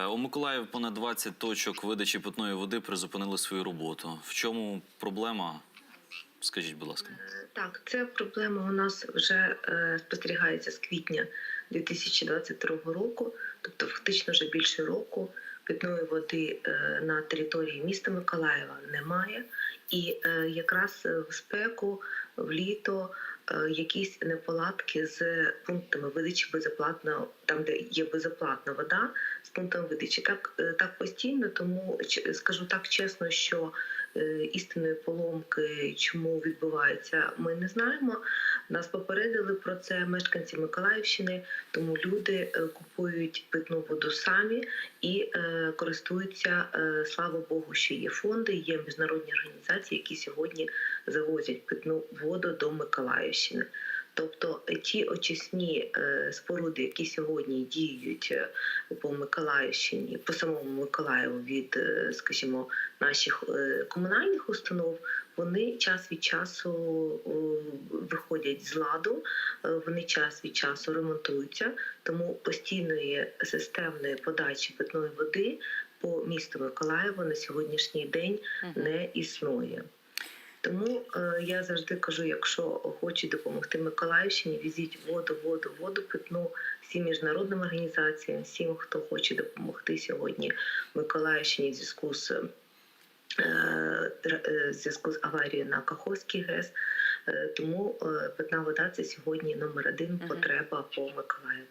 Е, У Миколаїв понад 20 точок видачі питної води призупинили свою роботу. В чому проблема? Скажіть, будь ласка. Так, ця проблема у нас вже е, спостерігається з квітня 2022 року, тобто фактично вже більше року питної води е, на території міста Миколаєва немає. І е, якраз в спеку, в літо е, якісь неполадки з пунктами видачі безоплатно, там де є безоплатна вода, з пунктами видачі. Так, е, так постійно, тому скажу так чесно, що е, істинної поломки, чому відбувається, ми не знаємо. Нас попередили про це мешканці Миколаївщини, тому люди е, купують питну воду самі і е, користуються. е, Слава Богу, що є фонди, є міжнародні організації, які сьогодні завозять питну воду до Миколаївщини. Тобто ті очисні е, споруди, які сьогодні діють е, по Миколаївщині, по самому Миколаєву від, е, скажімо, наших комунальних установ, вони час від часу виходять з ладу, вони час від часу ремонтуються, тому постійної системної подачі питної води по місту Миколаєво на сьогоднішній день не існує. Тому е, я завжди кажу: якщо хочуть допомогти Миколаївщині, візіть воду, воду, воду питну всім міжнародним організаціям, всім, хто хоче допомогти сьогодні Миколаївщині в зв'язку з е, е, в зв'язку з аварією на Каховський ГЕС. Е, Тому е, питна вода це сьогодні номер один потреба по Миколаєву.